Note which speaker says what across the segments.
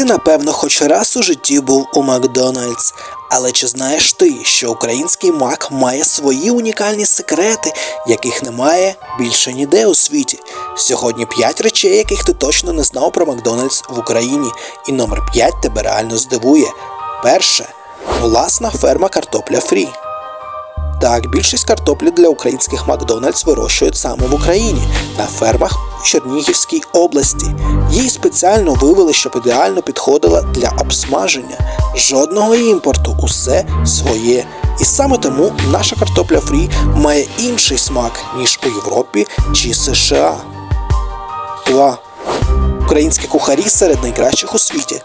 Speaker 1: Ти, напевно, хоч раз у житті був у Макдональдс. Але чи знаєш ти, що український мак має свої унікальні секрети, яких немає більше ніде у світі? Сьогодні 5 речей, яких ти точно не знав про Макдональдс в Україні, і номер 5 тебе реально здивує. Перше власна ферма картопля фрі. Так, більшість картоплі для українських Макдональдс вирощують саме в Україні на фермах у Чернігівській області. Її спеціально вивели, щоб ідеально підходила для обсмаження. Жодного імпорту, усе своє. І саме тому наша картопля фрі має інший смак, ніж у Європі чи США. 2. Українські кухарі серед найкращих у світі.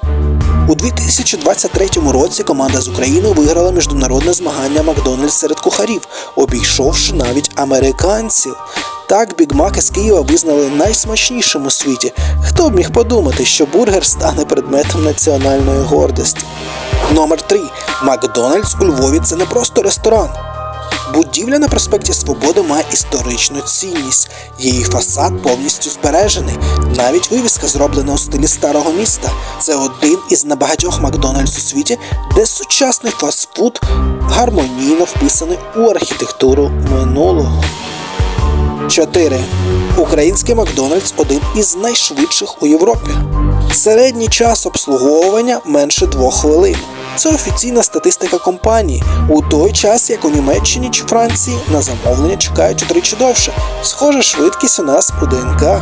Speaker 1: У 2023 році команда з України виграла міжнародне змагання Макдональдс серед кухарів, обійшовши навіть американців. Так, бігмаки з Києва визнали найсмачнішим у світі. Хто б міг подумати, що бургер стане предметом національної гордості? Номер 3. Макдональдс у Львові це не просто ресторан. Будівля на проспекті Свободи має історичну цінність. Її фасад повністю збережений. Навіть вивіска зроблена у стилі старого міста. Це один із небагатьох Макдональдс у світі, де сучасний фастфуд гармонійно вписаний у архітектуру минулого. 4. Український Макдональдс один із найшвидших у Європі. Середній час обслуговування менше двох хвилин. Це офіційна статистика компанії. У той час, як у Німеччині чи Франції, на замовлення чекають утричі довше. Схожа швидкість у нас у ДНК.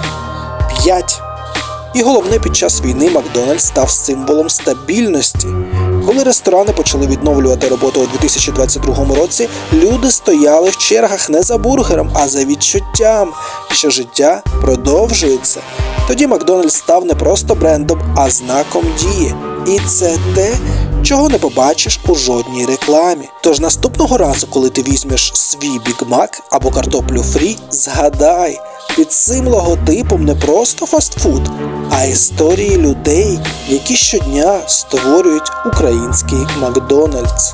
Speaker 1: 5. І головне, під час війни Макдональдс став символом стабільності. Коли ресторани почали відновлювати роботу у 2022 році, люди стояли в чергах не за бургером, а за відчуттям, що життя продовжується. Тоді Макдональдс став не просто брендом, а знаком дії. І це те, чого не побачиш у жодній рекламі. Тож наступного разу, коли ти візьмеш свій бігмак або картоплю фрі, згадай, під цим логотипом не просто фастфуд, а історії людей, які щодня створюють український Макдональдс.